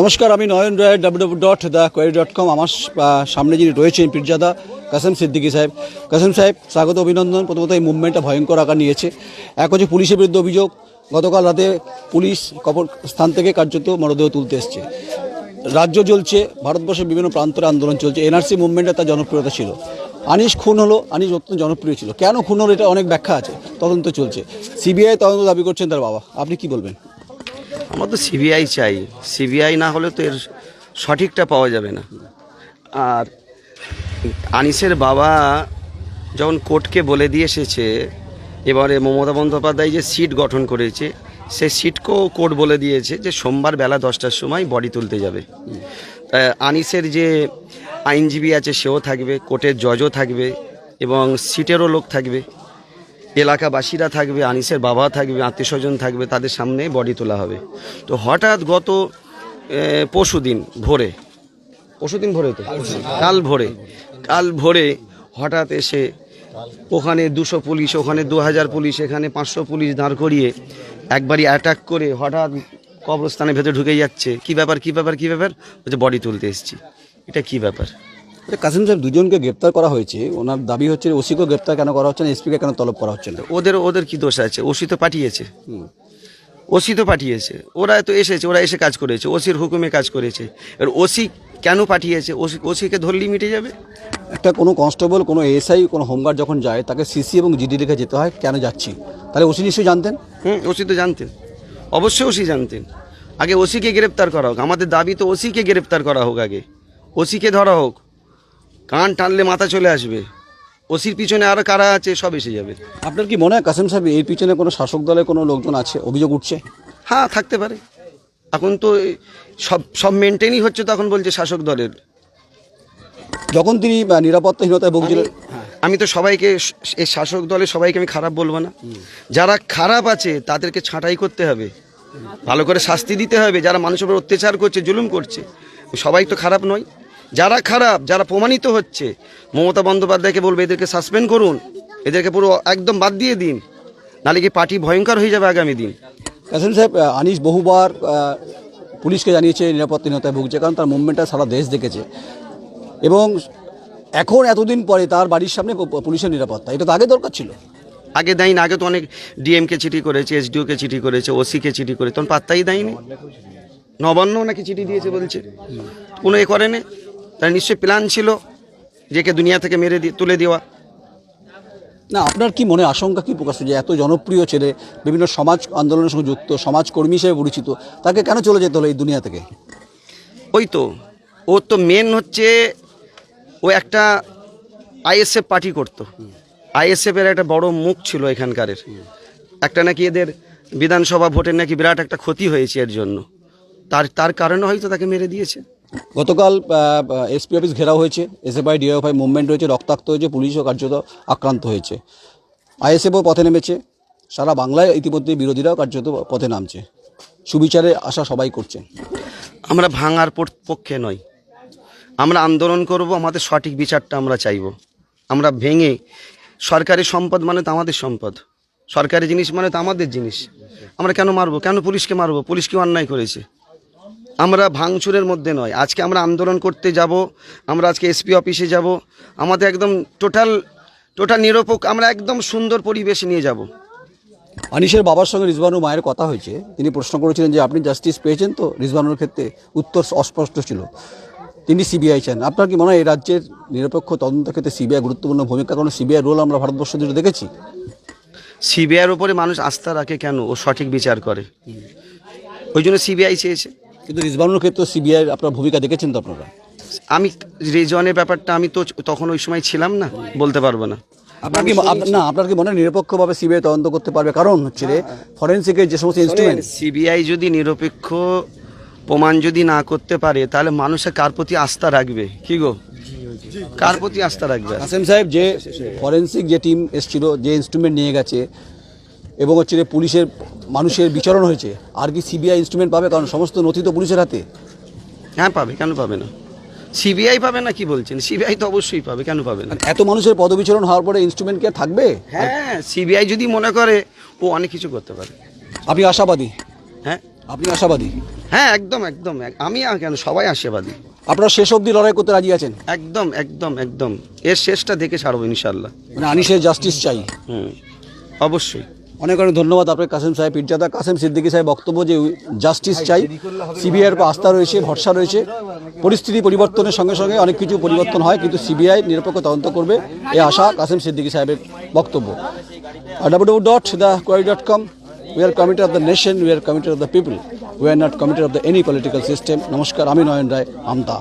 নমস্কার, আমি Nayan Roy W dot the query dot com আমার সামনে যিনি রয়েছেন পীরজাদা কাসেম সিদ্দিকী সাহেব। কাসেম সাহেব, স্বাগত, অভিনন্দন। প্রথমত এই মুভমেন্টটা ভয়ঙ্কর আকার নিয়েছে। এক হচ্ছে পুলিশের বিরুদ্ধে অভিযোগ, গতকাল রাতে পুলিশ কবর স্থান থেকে কার্যত মরদেহ তুলতে এসছে। রাজ্য চলছে, ভারতবর্ষের বিভিন্ন প্রান্তরে আন্দোলন চলছে। এনআরসি মুভমেন্টে তার জনপ্রিয়তা ছিল। আনিস খুন হলো, আনিস অত্যন্ত জনপ্রিয় ছিল। কেন খুন হলো, এটা অনেক ব্যাখ্যা আছে। তদন্ত চলছে। সিবিআই তদন্ত দাবি করছেন তার বাবা। আপনি কি বলবেন? আমার তো সিবিআই চাই। সিবিআই না হলে তো এর সঠিকটা পাওয়া যাবে না। আর আনিসের বাবা যখন কোর্টকে বলে দিয়ে এসেছে, এবারে মমতা বন্দ্যোপাধ্যায় যে সিট গঠন করেছে সেই সিটকেও কোর্ট বলে দিয়েছে যে সোমবার বেলা দশটার সময় বডি তুলতে যাবে। আনিসের যে আইনজীবী আছে, সেও থাকবে, কোর্টের জজও থাকবে এবং সিটেরও লোক থাকবে। এলাকাবাসীরা থাকবে, আনিসের বাবা থাকবে আত্মীয় স্বজন থাকবে, তাদের সামনে বডি তোলা হবে। তো হঠাৎ গত পরশু দিন ভোরে, পরশু দিন ভোরে তো? কাল ভোরে কাল ভোরে হঠাৎ এসে ওখানে দুশো পুলিশ, ওখানে দু হাজার পুলিশ, এখানে পাঁচশো পুলিশ দাঁড় করিয়ে একবারই অ্যাটাক করে হঠাৎ কবরস্থানের ভেতরে ঢুকে যাচ্ছে। কি ব্যাপার কি ব্যাপার কি ব্যাপার? বলছে বডি তুলতে এসেছি। এটা কি ব্যাপার? কাসিম সাহেব দুজনকে গ্রেপ্তার করা হয়েছে ওনার দাবি হচ্ছে ওসিকে গ্রেপ্তার কেন করা হচ্ছে না এসপিকে কেন তলব করা হচ্ছে না? ওদের ওদের কি দোষ আছে? ওসি তো পাঠিয়েছে। ওসি তো পাঠিয়েছে। ওরা তো এসেছে ওরা এসে কাজ করেছে ওসির হুকুমে কাজ করেছে। এবার ওসি কেন পাঠিয়েছে? ওসি ওসিকে ধরলেই মিটে যাবে? একটা কোনো কনস্টেবল কোনো এসআই কোনো হোমগার্ড যখন যায় তাকে সিসি এবং জিডি রেখে যেতে হয় কেন যাচ্ছি? তাহলে ওসি নিশ্চয়ই জানতেন? হুম ওসি তো জানতেন। অবশ্যই ওসি জানতেন। আগে ওসিকে গ্রেপ্তার করা হোক। আমাদের দাবি তো ওসিকে গ্রেপ্তার করা হোক আগে। ওসিকে ধরা হোক। কান টানলে মাথা চলে আসবে। ওসির পিছনে আরও কারা আছে সব এসে যাবে। আপনার কি মনে হয় কাসেম সাহেব এর পিছনে কোনো শাসক দলের কোনো লোকজন আছে? অভিযোগ উঠছে? হ্যাঁ থাকতে পারে। এখন তো সব সব মেনটেনই হচ্ছে তখন বলছে শাসক দলের। যখন তিনি নিরাপত্তাহীনতায় ভুগছিলেন আমি তো সবাইকে এই শাসক দলের সবাইকে আমি খারাপ বলব না। যারা খারাপ আছে তাদেরকে ছাঁটাই করতে হবে। ভালো করে শাস্তি দিতে হবে। যারা মানুষের উপর অত্যাচার করছে জুলুম করছে সবাই তো খারাপ নয়। যারা খারাপ যারা প্রমাণিত হচ্ছে মমতা বন্দ্যোপাধ্যায়কে বলবে এদেরকে সাসপেন্ড করুন। এদেরকে পুরো একদম বাদ দিয়ে দিন। নাহলে কি পার্টি ভয়ঙ্কর হয়ে যাবে আগামী দিন। কাসিম সাহেব আনিস বহুবার পুলিশকে জানিয়েছে নিরাপত্তাহীনতায় ভুগছে কারণ তার মুভমেন্টটা সারা দেশ দেখেছে। এবং এখন এতদিন পরে তার বাড়ির সামনে পুলিশের নিরাপত্তা এটা তো আগে দরকার ছিল। আগে দেয়নি আগে তো অনেক ডিএমকে চিঠি করেছে এসডিওকে চিঠি করেছে ওসিকে চিঠি করেছে তখন পাত্তাই দেয়নি। নবান্ন নাকি চিঠি দিয়েছে বলছে। কোনো এ করেনি? তার নিশ্চয়ই প্ল্যান ছিল যে কে দুনিয়া থেকে মেরে দিয়ে তুলে দেওয়া। না আপনার কি মনে আশঙ্কা কি প্রকাশ যে এত জনপ্রিয় ছেলে বিভিন্ন সমাজ আন্দোলনের সঙ্গে যুক্ত সমাজকর্মী হিসেবে পরিচিত তাকে কেন চলে যেতে হলো এই দুনিয়া থেকে? ওই তো ওর তো মেন হচ্ছে ও একটা আইএসএফ পার্টি করতো। আইএসএফের একটা বড় মুখ ছিল এখানকারের। একটা নাকি এদের বিধানসভা ভোটের নাকি বিরাট একটা ক্ষতি হয়েছে এর জন্য। তার তার কারণে হয়তো তাকে মেরে দিয়েছে। গতকাল এসপি অফিস ঘেরাও হয়েছে। এসএফআই ডিএফআই মুভমেন্ট হয়েছে, রক্তাক্ত হয়েছে পুলিশও কার্যত আক্রান্ত হয়েছে। আইএসএফও পথে নেমেছে। সারা বাংলায় ইতিমধ্যে বিরোধীরাও কার্যত পথে নামছে। সুবিচারে আশা সবাই করছে। আমরা ভাঙার পক্ষে নই। আমরা আন্দোলন করব, আমাদের সঠিক বিচারটা আমরা চাইব। আমরা ভেঙে, সরকারি সম্পদ মানে তো আমাদের সম্পদ। সরকারি জিনিস মানে তো আমাদের জিনিস। আমরা কেন মারবো? কেন পুলিশকে মারবো? পুলিশ অন্যায় করেছে? আমরা ভাঙচুরের মধ্যে নয়। আজকে আমরা আন্দোলন করতে যাব আমরা আজকে এসপি অফিসে যাব। আমাদের একদম টোটাল টোটাল নিরপেক্ষ আমরা একদম সুন্দর পরিবেশ নিয়ে যাব। আনিসের বাবার সঙ্গে রিজবানুর মায়ের কথা হয়েছে। তিনি প্রশ্ন করেছিলেন যে আপনি জাস্টিস পেয়েছেন তো? রিজবানুর ক্ষেত্রে উত্তর অস্পষ্ট ছিল। তিনি সিবিআই চান। আপনার কি মনে হয় এই রাজ্যের নিরপেক্ষ তদন্ত ক্ষেত্রে সিবিআই গুরুত্বপূর্ণ ভূমিকা? কারণ সিবিআই রোল আমরা ভারতবর্ষ জুড়ে দেখেছি। সিবিআইয়ের উপরে মানুষ আস্থা রাখে কেন? ও সঠিক বিচার করে। ওই জন্য সিবিআই চেয়েছে। কিন্তু রিজবানুর ক্ষেত্রে সিবিআই আপনার ভূমিকা দেখেছেন তো আপনারা? আমি রেজওয়ানের ব্যাপারটা আমি তো তখন ওই সময় ছিলাম না বলতে পারব না। আপনার কি না আপনার কি মনে হয় নিরপেক্ষভাবে সিবিআই তদন্ত করতে পারবে? কারণ হচ্ছে যে ফরেন্সিকের যে সমস্ত ইনস্ট্রুমেন্ট সিবিআই যদি নিরপেক্ষ প্রমাণ যদি না করতে পারে তাহলে মানুষের কার প্রতি আস্থা রাখবে? কি গো? কার প্রতি আস্থা রাখবে? কাসেম সাহেব যে ফরেন্সিক যে টিম এসেছিল যে ইনস্ট্রুমেন্ট নিয়ে গেছে এবং হচ্ছে যে পুলিশের মানুষের বিচরণ হয়েছে। আর কি সিবিআই ইনস্ট্রুমেন্ট পাবে? কারণ সমস্ত নথি তো পুলিশের হাতে। হ্যাঁ পাবে। কেন পাবে না? সিবিআই পাবে না কি বলছেন? সিবিআই তো অবশ্যই পাবে। কেন পাবে না? এত মানুষের পদবিচরণ হওয়ার পরে ইনস্ট্রুমেন্ট কি আর থাকবে? হ্যাঁ সিবিআই যদি মনে করে ও অনেক কিছু করতে পারে। আপনি আশাবাদী? হ্যাঁ। আপনি আশাবাদী? হ্যাঁ একদম একদম। আমি কেন? সবাই আশীর্বাদী আপনারা শেষ অবধি লড়াই করতে রাজি আছেন? একদম একদম একদম। এর শেষটা দেখে ছাড়বো ইনশাল্লাহ মানে আনিসের জাস্টিস চাই। হুম অবশ্যই। অনেক অনেক ধন্যবাদ আপনার কাসেম সাহেব, পিরজাদা কাসেম সিদ্দিকী সাহেব বক্তব্য যে জাস্টিস চাই। সিবিআইয়ের উপর আস্থা রয়েছে, ভরসা রয়েছে। পরিস্থিতি পরিবর্তনের সঙ্গে সঙ্গে অনেক কিছু পরিবর্তন হয়, কিন্তু সিবিআই নিরপেক্ষ তদন্ত করবে এ আশা কাসেম সিদ্দিকী সাহেবের বক্তব্য। W dot the query dot com we are committed of the nation we are committed of the people we are not committed of the any political system নমস্কার, আমি নয়ন রায়, আমতা।